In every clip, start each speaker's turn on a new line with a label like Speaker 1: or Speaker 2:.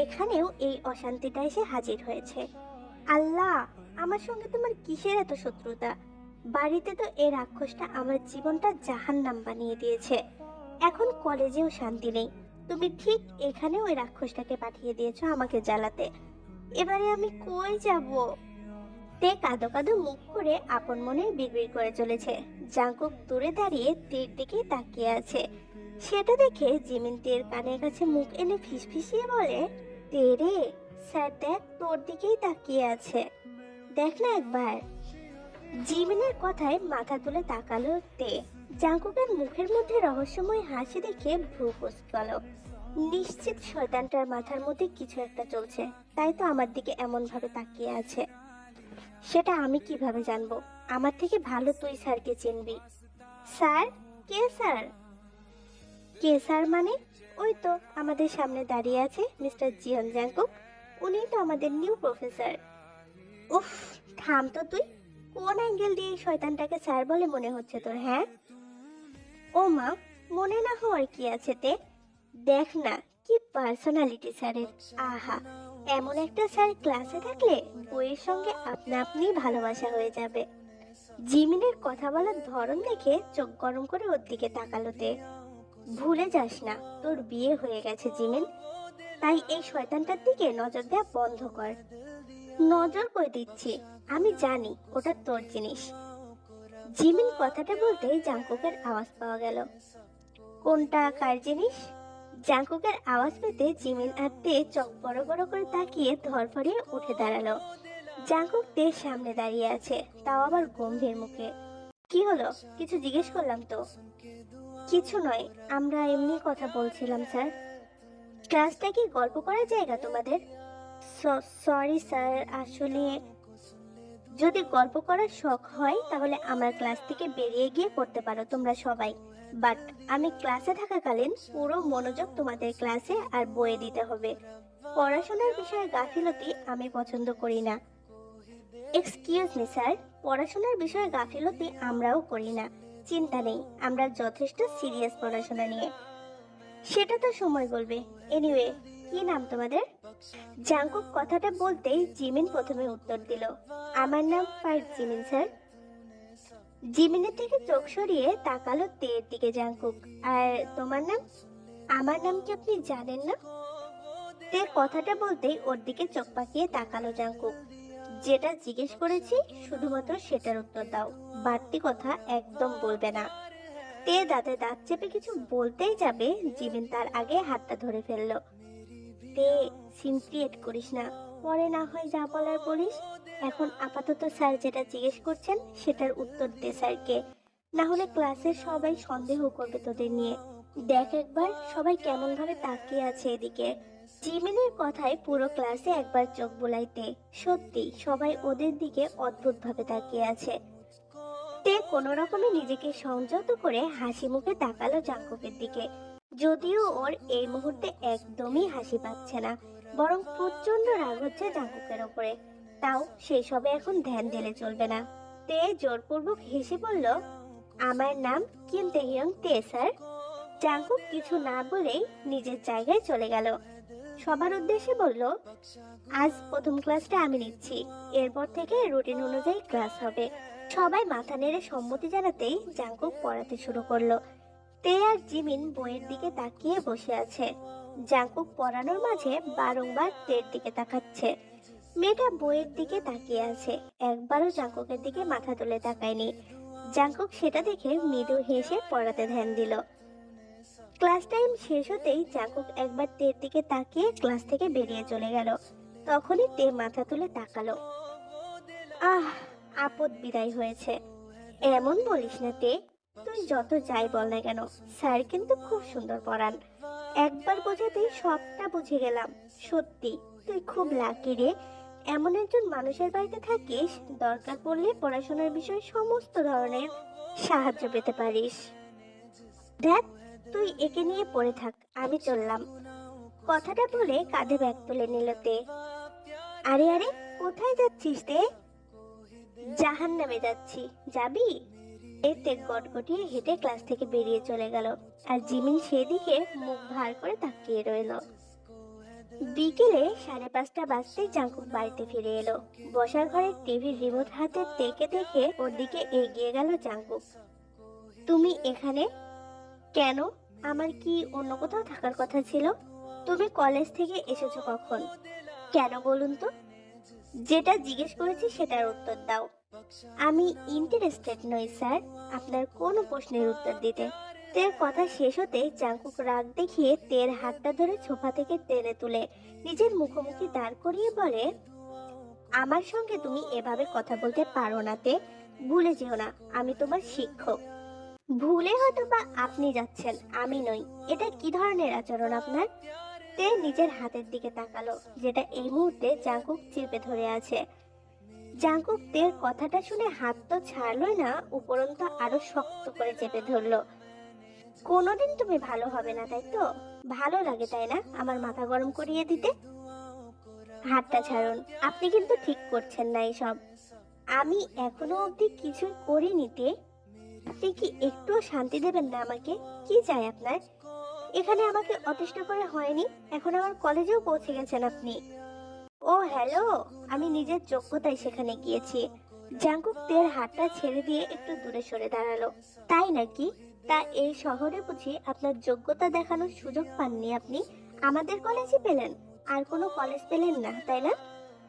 Speaker 1: এখানেও এই অশান্তিটা এসে হাজির হয়েছে। আল্লাহ আমার সঙ্গে তোমার কিসের এত শত্রুতা? বাড়িতে তো এই রাক্ষসটা আমার জীবনটা জাহান্নাম বানিয়ে দিয়েছে। এখন কলেজেও শান্তি নেই। তুমি ঠিক এখানেও ওই রাক্ষসটাকে পাঠিয়ে দিয়েছ আমাকে জ্বালাতে। এবারে আমি কই যাব? তে কাদো কাদো মুখ করে আপন মনে বিড়বিড় করে চলেছে। জাঙ্কুক দূরে দাঁড়িয়ে তীর দিকে তাকিয়ে আছে। সেটা দেখে জিমিন তীর কানের কাছে মুখ এনে ফিসফিসিয়ে বলে তেরে স্যার দেখ তোর দিকেই তাকিয়ে আছে। দেখ না একবার। জিমিনের কথায় মাথা তুলে তাকালো তে। জাঙ্কুকের মুখের মধ্যে রহস্যময় হাসি দেখে ভ্রু গেল। নিশ্চিত শয়তানটার মাথার মধ্যে কিছু একটা চলছে, তাই তো আমার দিকে এমন ভাবে তাকিয়ে আছে। সেটা আমি কীভাবে জানব? আমার থেকে ভালো তুই স্যারকে চিনবি। স্যার? কে স্যার? কে স্যার মানে? ওই তো আমাদের সামনে দাঁড়িয়ে আছে মিস্টার জিয়ন জ্যাংকুক উনি তো আমাদের নিউ প্রফেসর। উফ, থাম তো তুই। কোন অ্যাঙ্গেল দিয়ে এই শয়তানটাকে স্যার বলে মনে হচ্ছে তোর হ্যাঁ? ও মা, মনে না হওয়ার কি আছে তে? দেখ না, কি পার্সোনালিটি স্যারের। আহা, এমন একটা স্যার ক্লাসে থাকলে বইয়ের সঙ্গে আপনা আপনি ভালোবাসা হয়ে যাবে। জিমিনের কথা বলার ধরন দেখে চোখ গরম করে ওর দিকে তাকালো তে। ভুলে যাস না, তোর বিয়ে হয়ে গেছে জিমিন। তাই এই শয়তানটার দিকে নজর দেওয়া বন্ধ কর। নজর করে দিচ্ছি। আমি জানি ওটা তোর জিনিস। জিমিন কথাটা বলতেই জাঙ্কুকের আওয়াজ পাওয়া গেল। কোনটা কার জিনিস? জাঙ্কুকের আওয়াজ পেতে জিমিন আর তে চোখ বড় বড় করে তাকিয়ে ধরফড়িয়ে উঠে দাঁড়াল। জাঙ্কুক তের সামনে দাঁড়িয়ে আছে, তাও আবার গম্ভীর মুখে। কি হলো? কিছু জিজ্ঞেস করলাম তো। কিছু নয়, আমরা এমনি কথা বলছিলাম, স্যার। ক্লাসটা কি গল্প করার জায়গা তোমাদের? সরি স্যার আসলে যদি গল্প করার শখ হয়, তাহলে আমার ক্লাস থেকে বেরিয়ে গিয়ে করতে পারো তোমরা সবাই। বাট আমি ক্লাসে থাকাকালীন পুরো মনোযোগ তোমাদের ক্লাসে আর বইয়ে দিতে হবে। পড়াশোনার বিষয়ে গাফিলতি আমি পছন্দ করি না। এক্সকিউজ মি স্যার পড়াশোনার বিষয়ে গাফিলতি আমরাও করি না। চিন্তা নেই, আমরা যথেষ্ট সিরিয়াস পড়াশোনা নিয়ে। সেটা তো সময় বলবে। এনিওয়ে কি নাম তোমাদের? জাঙ্কুক কথাটা বলতেই জিমিন প্রথমে উত্তর দিল। আমার নাম ফাইভ জিমিন, স্যার। জিমিনের থেকে চোখ সরিয়ে তাকালো তের দিকে জাঙ্কুক আর তোমার নাম? আমার নাম কি আপনি জানেন না? তে কথাটা বলতেই ওর দিকে চোখ পাকিয়ে তাকালো জাঙ্কুক যেটা জিজ্ঞেস করেছি, শুধুমাত্র সেটার উত্তর দাও। বাড়তি কথা একদম বলবে না। তে দাঁতে দাঁত চেপে কিছু বলতেই যাবে, জিমিন তার আগে হাতটা ধরে ফেলল। তে সিন ক্রিয়েট করিস না। পরে না হয় যা বলার বলিস। এখন আপাতত স্যার যেটা জিজ্ঞেস করছেন, সেটার উত্তর দে স্যারকে। না হলে ক্লাসের সবাই সন্দেহ করবে তোদের নিয়ে। দেখ একবার সবাই কেমন ভাবে তাকিয়ে আছে এদিকে। জিমিনের কথায় পুরো ক্লাসে একবার চোখ বোলাইতে। সত্যি, সবাই ওদের দিকে অদ্ভুত ভাবে তাকিয়ে আছে। তে কোনো রকমে নিজেকে সংযত করে হাসি মুখে তাকালো জাঙ্কুকের দিকে। যদিও ওর এই মুহূর্তে একদমই হাসি পাচ্ছে না, বরং প্রচণ্ড রাগ হচ্ছে জাঙ্কুকের ওপরে। তাও সেই সবে এখন ধ্যান দিলে চলবে না। তে জোরপূর্বক হেসে বলল, আমার নাম কিম তেহিয়ং তে, স্যার। জাঙ্কুক কিছু না বলেই নিজের জায়গায় চলে গেল। সবার উদ্দেশ্যে বলল, আজ প্রথম ক্লাসটা আমি নিচ্ছি। এরপর থেকে রুটিন অনুযায়ী ক্লাস হবে। সবাই মাথা নেড়ে সম্মতি জানাতেই জাঙ্কুক পড়াতে শুরু করল। তে আর জিমিন বইয়ের দিকে তাকিয়ে বসে আছে। জাঙ্কুক পড়ানোর মাঝে বারংবার তের দিকে তাকাচ্ছে। মেয়েটা বইয়ের দিকে তাকিয়ে আছে, একবারও জাঙ্কুকের দিকে মাথা তুলে তাকায়নি। জাঙ্কুক সেটা দেখে মৃদু হেসে পড়াতে ধ্যান দিল। ক্লাস টাইম শেষ হতেই জাঙ্কুক একবার তের দিকে তাকিয়ে ক্লাস থেকে বেরিয়ে চলে গেল। তখনই তে মাথা তুলে তাকালো। আহ, আপদ বিদায় হয়েছে। এমন বলিস না তে তুই যত যাই বল না কেন, স্যার কিন্তু খুব সুন্দর পড়ান। একবার বোঝাতেই সবটা বুঝে গেলাম। সত্যি, তুই খুব লাকি রে। এমন একজন মানুষের বাড়িতে থাকিস, দরকার পড়লে পড়াশোনার বিষয়ে সমস্ত ধরনের সাহায্য পেতে পারিস। দেখ, তুই একে নিয়ে পড়ে থাক, আমি চললাম। কথাটা বলে কাঁধে ব্যাগ তুলে নিল তে। আরে আরে, কোথায় যাচ্ছিস তে? জাহান নামে যাচ্ছি। যাবি? এতে গটগটিয়ে হেঁটে ক্লাস থেকে বেরিয়ে চলে গেল। আর জিমিন সেদিকে মুখ ভার করে তাকিয়ে রইল। বিকেলে সাড়ে পাঁচটা বাজতেই জাঙ্কুক বাড়িতে ফিরে এলো। বসার ঘরে টিভির রিমোট হাতে দেখে দেখে ওর দিকে এগিয়ে গেল জাঙ্কুক তুমি এখানে? কেন? আমার কি অন্য কোথাও থাকার কথা ছিল? তুমি কলেজ থেকে এসেছ কখন? কেন বলুন তো? যেটা জিজ্ঞেস করেছি সেটার উত্তর দাও। আমি ইন্টারেস্টেড নই, স্যার। আপনার কোনো প্রশ্নের উত্তর দিতে। তের কথা শেষ হতে জাঙ্কুক রাগ দেখিয়ে তের হাতটা ধরে সোফা থেকে টেনে তুলে নিজের মুখোমুখি দাঁড় করিয়ে বলে, আমার সঙ্গে তুমি এভাবে কথা বলতে পারো না, তে। ভুলে যেও না, আমি তোমার শিক্ষক। ভুলে হয়তো বা আপনি যাচ্ছেন, আমি নই। এটা কি ধরনের আচরণ আপনার? তে নিজের হাতের দিকে তাকালো, যেটা এই মুহূর্তে জাঙ্কুক চেপে ধরে আছে। জাঙ্কুক তের কথাটা শুনে হাত তো ছাড়লোই না, উপরন্ত আরও শক্ত করে চেপে ধরলো। কোনোদিন তুমি ভালো হবে না, তাই তো? ভালো লাগে, তাই না? আমার মাথা গরম করিয়ে দিতে? হাতটা ছাড়ুন, আপনি কিন্তু ঠিক করছেন না এসব। আমি এখনও অবধি কিছুই করিনি তে। আপনি কি একটুও শান্তি দেবেন না আমাকে? কি চাই আপনার? এখানে আমাকে অতিষ্ঠ করে হয়নি, এখন আমার কলেজেও পৌঁছে গেছেন আপনি। ও, হ্যালো। আমি নিজের যোগ্যতায় সেখানে গিয়েছি। জাঙ্কুক তের হাতটা ছেড়ে দিয়ে একটু দূরে সরে দাঁড়াল। তাই নাকি? তা এই শহরে বুঝি আপনার যোগ্যতা দেখানোর সুযোগ পাননি আপনি। আমাদের কলেজে পেলেন। আর কোনো কলেজ পেলেন না, তাই না?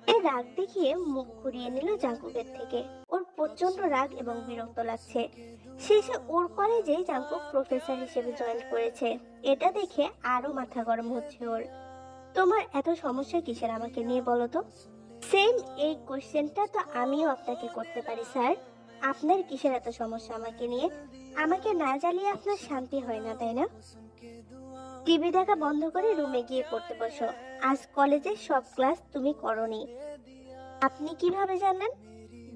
Speaker 1: এ রাগ দেখিয়ে মুখ ঘুরিয়ে নিল জাঙ্কুকের থেকে। ওর প্রচণ্ড রাগ এবং বিরক্ত লাগছে। শেষে ওর কলেজে জাঙ্কুক প্রফেসর হিসেবে জয়েন করেছে। এটা দেখে আরও মাথা গরম হচ্ছে ওর। তোমার এত সমস্যা কিসের আমাকে নিয়ে বলো তো? সেম এই কোশ্চেনটা তো আমিও আপনাকে করতে পারি, স্যার। আপনার কিসের এত সমস্যা আমাকে নিয়ে? আমাকে না জ্বালিয়ে আপনার শান্তি হয় না, তাই না? টিভি দেখা বন্ধ করে রুমে গিয়ে পড়তে বসো। আজ কলেজের সব ক্লাস তুমি করনি। আপনি কীভাবে জানলেন?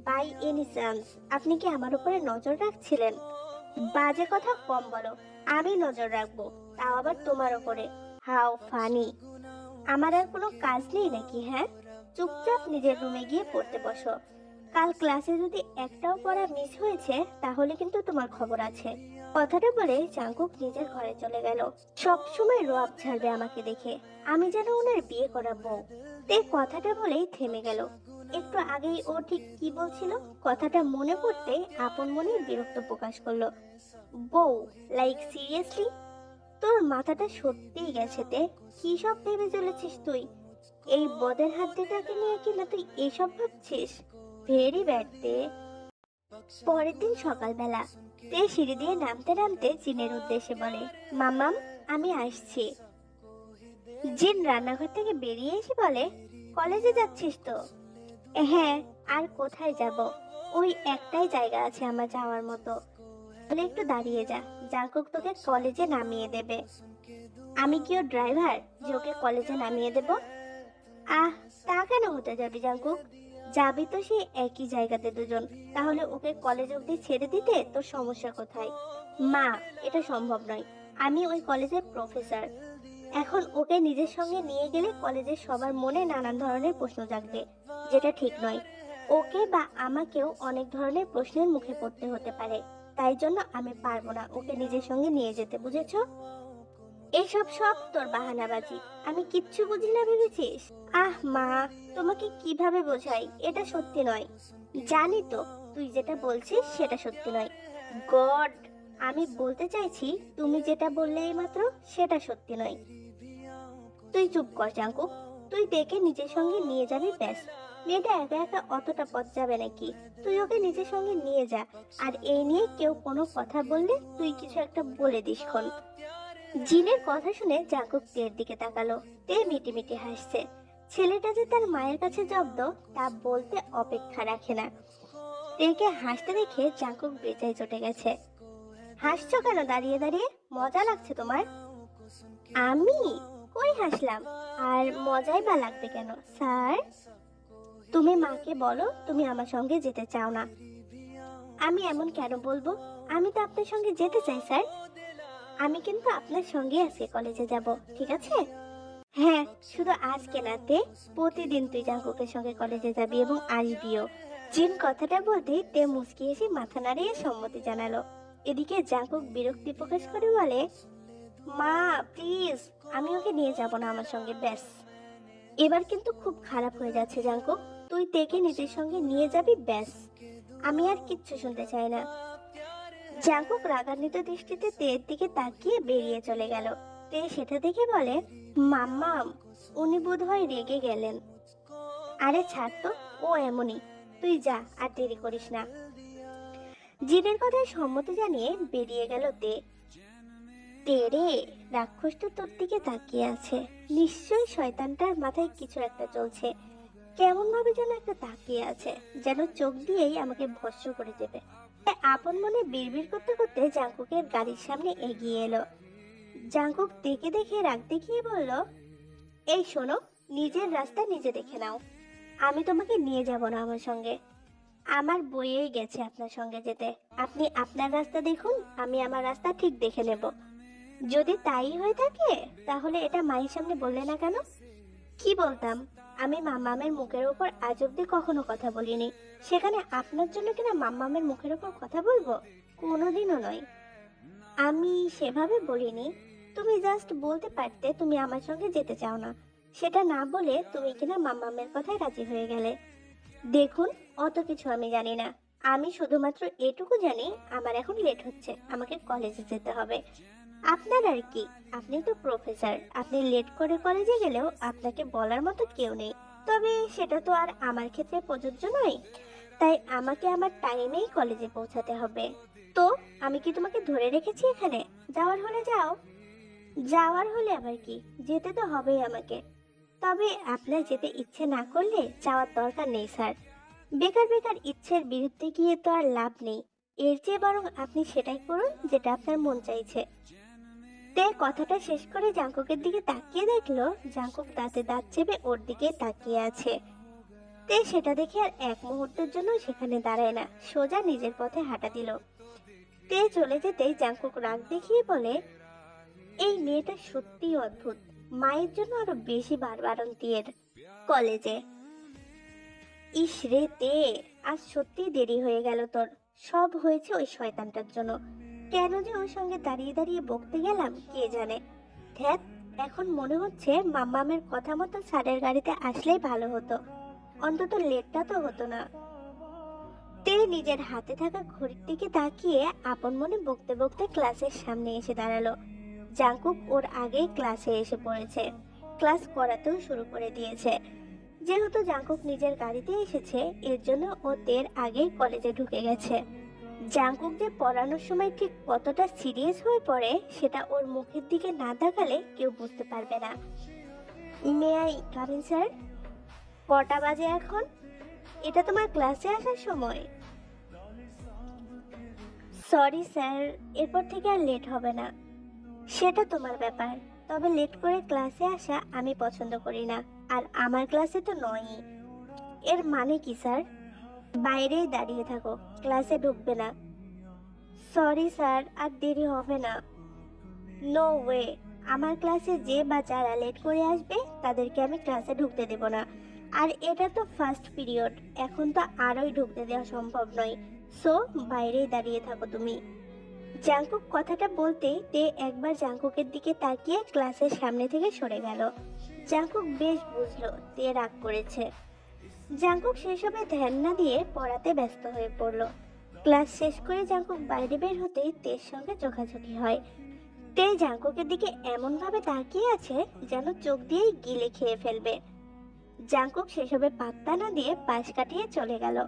Speaker 1: বাই এনি চান্স আপনি কি আমার উপরে নজর রাখছিলেন? বাজে কথা কম বলো। আমি নজর রাখব, তাও আবার তোমার উপরে। হাও ফানি আমার আর কোনো কাজ নেই নাকি হ্যাঁ? চুপচাপ নিজের রুমে গিয়ে পড়তে বসো। কাল ক্লাসে যদি একটাও পড়া মিস হয়েছে, তাহলে কিন্তু তোমার খবর আছে। কথাটা বলে জাঙ্কুক নিজের ঘরে চলে গেল। সব সময় রোয়াব ছাড়বে আমাকে দেখে। আমি যেন ওনার বিয়ে করা বউ তে কথাটা বলেই থেমে গেল। একটু আগেই ও ঠিক কি বলছিল, কথাটা মনে পড়তে আপন মনে বিরক্ত প্রকাশ করল। বউ লাইক সিরিয়াসলি তোর মাথাটা সত্যিই গেছে তে। কি সব ভেবে চলেছিস তুই? এই বদের হাড্ডিটাকে নিয়ে কি না তুই এসব ভাবছিস? ভেরি ব্যাড তে। পরের দিন সকালবেলা তে সিঁড়ি দিয়ে নামতে নামতে জিনের উদ্দেশ্যে বলে মামাম আমি আসছি। জিন রান্নাঘর থেকে বেরিয়ে এসে বলে, কলেজে যাচ্ছিস তো? হ্যাঁ আর কোথায় যাব? ওই একটাই জায়গা আছে আমার যাওয়ার মতো। বলে একটু দাঁড়িয়ে যা। জাঙ্কুক তোকে কলেজে নামিয়ে দেবে। আমি কি ওর ড্রাইভার যে ওকে কলেজে নামিয়ে দেব? আহ, তা কেন হতে যাবি জাঙ্কুক যাবি তো সেই একই জায়গাতে দুজন। তাহলে ওকে কলেজ অবধি ছেড়ে দিতে তোর সমস্যা কোথায়? মা, এটা সম্ভব নয়। আমি ওই কলেজের প্রফেসর। এখন ওকে নিজের সঙ্গে নিয়ে গেলে কলেজের সবার মনে নানান ধরনের প্রশ্ন জাগবে, যেটা ঠিক নয়। ওকে বা আমাকেও অনেক ধরনের প্রশ্নের মুখে পড়তে হতে পারে। তাই জন্য আমি পারব না ওকে নিজের সঙ্গে নিয়ে যেতে, বুঝেছ? এসব সব তোর বাহানাবাজি। আমি কিচ্ছু বুঝি না, ভেবেছিস? আহ, মা, তোমাকে কীভাবে বোঝাই? এটা সত্যি নয়। জানি তো, তুই যেটা বলছিস সেটা সত্যি নয়। গড, আমি বলতে চাইছি, তুমি যেটা বললে মাত্র সেটা সত্যি নয়। তুই চুপ কর জাঙ্কুক তুই দেখে নিজের সঙ্গে নিয়ে যাবি, ব্যাস। মেয়েটা একা একা অতটা পথ যাবে নাকি? তুই ওকে নিজের সঙ্গে নিয়ে যা। আর এই নিয়ে কেউ কোনো কথা বললে তুই কিছু একটা বলে দিস খন। জিনের কথা শুনে জাঙ্কুক তের দিকে তাকালো। তে মিটি মিটি হাসছে। ছেলেটা যে তার মায়ের কাছে জব্দ, তা বলতে অপেক্ষা রাখে না। তেকে হাসতে দেখে জাঙ্কুক বেচাই চটে গেছে। হাসছো কেন দাঁড়িয়ে দাঁড়িয়ে? মজা লাগছে তোমার? আমি? কই হাসলাম? আর মজাই বা লাগবে কেন, স্যার? তুমি মাকে বলো, তুমি আমার সঙ্গে যেতে চাও না। আমি এমন কেন বলব? আমি তো আপনার সঙ্গে যেতে চাই, স্যার। আমি কিন্তু আপনার সঙ্গে আজকে কলেজে যাব, ঠিক আছে? হ্যাঁ শুধু আজকে না, তে। প্রতিদিন তুই জাঙ্কুকের সঙ্গে কলেজে যাবি এবং আসবিও জিন কথাটা বলতেই তে মুচকি এসে মাথা নাড়িয়ে সম্মতি জানালো। এদিকে জাঙ্কুক বিরক্তি প্রকাশ করে বলে, মা, প্লিজ, আমি ওকে নিয়ে যাব না আমার সঙ্গে, ব্যাস। এবার কিন্তু খুব খারাপ হয়ে যাচ্ছে জাঙ্কুক। তুই দেখে নিজের সঙ্গে নিয়ে যাবি, ব্যাস। আমি আর কিচ্ছু শুনতে চাই না। জাঙ্কুক রাগান্বিত দৃষ্টিতে তের দিকে তাকিয়ে বেরিয়ে চলে গেল। তে সেটা দেখে বলে মাম্মা উনি বোধ হয় রেগে গেলেন। আরে ছাড় তো, ও এমনই। তুই যা, আর দেরি করিস না। জিনের কথায় সম্মতি জানিয়ে বেরিয়ে গেল তে। তেরে রাক্ষসটা তোর দিকে তাকিয়ে আছে। নিশ্চয়ই শয়তানটার মাথায় কিছু একটা চলছে। কেমন ভাবে যেন একটা তাকিয়ে আছে, যেন চোখ দিয়েই আমাকে ভস্ম করে দেবে। আপন মনে বিড়বিড় করতে করতে জাঙ্কুকের গাড়ির সামনে এগিয়ে এলো। জাঙ্কুক দেখে দেখে রাগ দেখিয়ে বলল, এই শোনো, নিজের রাস্তা নিজে দেখে নাও। আমি তোমাকে নিয়ে যাব না আমার সঙ্গে। আমার বইয়েই গেছে আপনার সঙ্গে যেতে। আপনি আপনার রাস্তা দেখুন, আমি আমার রাস্তা ঠিক দেখে নেব। যদি তাই হয়ে থাকে, তাহলে এটা মায়ের সামনে বললে না কেন? কি বলতাম? আমি মামামের মুখের উপর আজ অব্দি কখনো কথা বলিনি। সেখানে আপনার জন্য কিনা মাম্মামের মুখের উপর কথা বলব? কোনোদিনও নয়। আমি সেভাবে বলিনি। তুমি জাস্ট বলতে পারতে তুমি আমার সঙ্গে যেতে চাও না। সেটা না বলে তুমি কিনা মাম্মামের কথায় রাজি হয়ে গেলে। দেখুন, অত কিছু আমি জানি না। আমি শুধুমাত্র এটুকু জানি, আমার এখন লেট হচ্ছে। আমাকে কলেজে যেতে হবে। আপনার আর কি? আপনি তো প্রফেসর আপনি লেট করে কলেজে গেলেও আপনাকে বলার মতো কেউ নেই। তবে সেটা তো আর আমার ক্ষেত্রে প্রযোজ্য নয়। তাই আমাকে আমার টাইমেই কলেজে পৌঁছাতে হবে। তো, আমি কি তোমাকে ধরে রেখেছি এখানে? যাওয়ার হলে যাও। যাওয়ার হলে আবার কি? যেতে তো হবেই আমাকে। তবে আপনার যেতে ইচ্ছে না করলে যাওয়ার দরকার নেই, স্যার। বেকার বেকার ইচ্ছের বিরুদ্ধে গিয়ে তো আর লাভ নেই। এর চেয়ে বরং আপনি সেটাই করুন যেটা আপনার মন চাইছে। তে কথাটা শেষ করে জাঙ্কুকের দিকে তাকিয়ে দেখল, জাঙ্কুক দাঁতে দাঁত চেপে ওর দিকে তাকিয়ে আছে। তে সেটা দেখে আর এক মুহূর্তের জন্য সেখানে দাঁড়ায় না, সোজা নিজের পথে হাঁটা দিল। তে চলে যেতেই জাঙ্কুক রাগ দেখিয়ে বলে, এই মেয়েটা সত্যিই অদ্ভুত, মায়ের জন্য আরও বেশি বারবারন্তি এর কলেজে। ইস রে তে, আজ সত্যি দেরি হয়ে গেল তোর, সব হয়েছে ওই শয়তানটার জন্য। কেন যে ওর সঙ্গে দাঁড়িয়ে দাঁড়িয়ে বকতে গেলাম, কে জানে? ধ্যাত এখন মনে হচ্ছে মাম্মামের কথা মতো স্যারের গাড়িতে আসলেই ভালো হতো। অন্তত লেটটা তো হতো না। তে নিজের হাতে থাকা ঘড়ির দিকে তাকিয়ে আপন মনে বকতে বকতে ক্লাসের সামনে এসে দাঁড়াল। জাঙ্কুক ওর আগেই ক্লাসে এসে পড়েছে। ক্লাস করাতেও শুরু করে দিয়েছে। যেহেতু জাঙ্কুক নিজের গাড়িতে এসেছে, এর জন্য ও তের আগেই কলেজে ঢুকে গেছে। জাঙ্কুক যে পড়ানোর সময় ঠিক কতটা সিরিয়াস হয়ে পড়ে, সেটা ওর মুখের দিকে না তাকালে কেউ বুঝতে পারবে না। মে আই কামিন স্যার কটা বাজে এখন? এটা তোমার ক্লাসে আসার সময়। সরি স্যার এরপর থেকে আর লেট হবে না। সেটা তোমার ব্যাপার। তবে লেট করে ক্লাসে আসা আমি পছন্দ করি না। আর আমার ক্লাসে তো নয়ই। এর মানে কি স্যার বাইরেই দাঁড়িয়ে থাকো। ক্লাসে ঢুকবে না। সরি স্যার, আর দেরি হবে না। No way. আমার ক্লাসে যে বাচ্চারা লেট করে আসবে, তাদেরকে আমি ক্লাসে ঢুকতে দেব না। আর এটা তো ফার্স্ট পিরিয়ড এখন তো আরোই ঢুকতে দেওয়া সম্ভব নয়। সো, বাইরেই দাঁড়িয়ে থাকো তুমি। জাঙ্কুক কথাটা বলতেই তে একবার জাঙ্কুকের দিকে তাকিয়ে ক্লাসের সামনে থেকে সরে গেল। জাঙ্কুক বেশ বুঝলো, তে রাগ করেছে। জাঙ্কুক সেসবে ধ্যান না দিয়ে পড়াতে ব্যস্ত হয়ে পড়ল। ক্লাস শেষ করে জাঙ্কুক বাইরে বের হতেই তের সঙ্গে চোখাচোখি হয়। তে জাঙ্কুকের দিকে এমন ভাবে তাকিয়ে আছে যেন চোখ দিয়েই গিলে খেয়ে ফেলবে। জাঙ্কুক সেসবে পাত্তা না দিয়ে পাশ কাটিয়ে চলে গেল।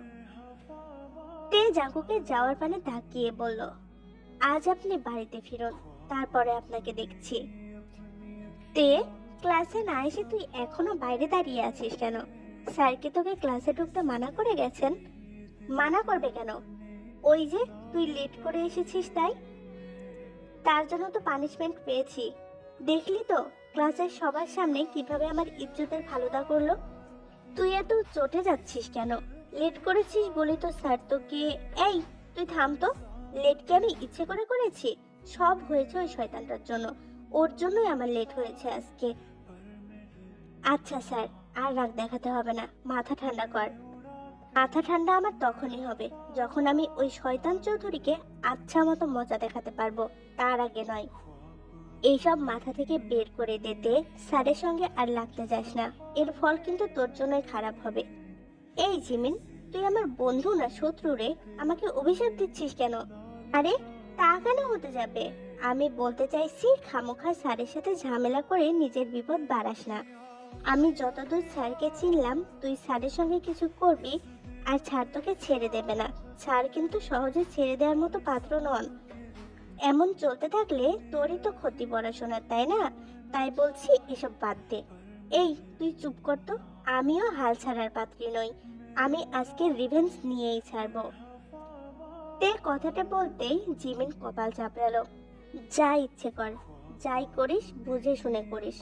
Speaker 1: তে জাঙ্কুকে যাওয়ার পানে তাকিয়ে বলল, আজ আপনি বাড়িতে ফিরুন, তারপরে আপনাকে দেখছি। তে, ক্লাসে না এসে তুই এখনও বাইরে দাঁড়িয়ে আছিস কেন? স্যার কি তোকে ক্লাসে ঢুকতে মানা করে গেছেন? মানা করবে কেন? ওই যে তুই লেট করে এসেছিস তাই? তার জন্য তো পানিশমেন্ট পেয়েছি। দেখলি তো ক্লাসের সবার সামনে কীভাবে আমার ইজ্জতের ফালুদা করল? তুই এত চটে যাচ্ছিস কেন? লেট করেছিস বলে তো স্যার তোকে এই, তুই থাম তো। লেট কি আমি ইচ্ছে করে করেছি? সব হয়েছে ওই শয়তানটার জন্য। ওর জন্যই আমার লেট হয়েছে আজকে। আচ্ছা স্যার আর রাগ দেখাতে হবে না। মাথা ঠান্ডা কর। মাথা ঠান্ডা আমার তখনই হবে যখন আমি ওই শয়তান চৌধুরীকে আচ্ছা মতো মজা দেখাতে পারব। তার আগে নয়। এইসব মাথা থেকে বের করে দিতে স্যারের সঙ্গে আর লাগতে যাস না। এর ফল কিন্তু তোর জন্যই খারাপ হবে। এই জিমিন, তুই আমার বন্ধু না শত্রু রে? আমাকে অভিশাপ দিচ্ছিস কেন? আরে, তা কেন হতে যাবে? আমি বলতে চাইছি, খামোখা স্যারের সাথে ঝামেলা করে নিজের বিপদ বাড়াস না। আমি যতদূর স্যারকে চিনলাম, তুই স্যারের সঙ্গে কিছু করবি আর স্যার তোকে ছেড়ে দেবে না। স্যার কিন্তু সহজে ছেড়ে দেওয়ার মতো পাত্র নন। এমন চলতে থাকলে তোরই তো ক্ষতি পড়াশোনার, তাই না? তাই বলছি এসব বাদ দে। এই, তুই চুপ কর তো। আমিও হাল ছাড়ার পাত্রী নই। আমি আজকে রিভেন্স নিয়েই ছাড়বো। তে কথাটা বলতেই জিমিন কপাল চাপড়ালো। যা ইচ্ছে কর, যাই করিস, বুঝে শুনে করিস।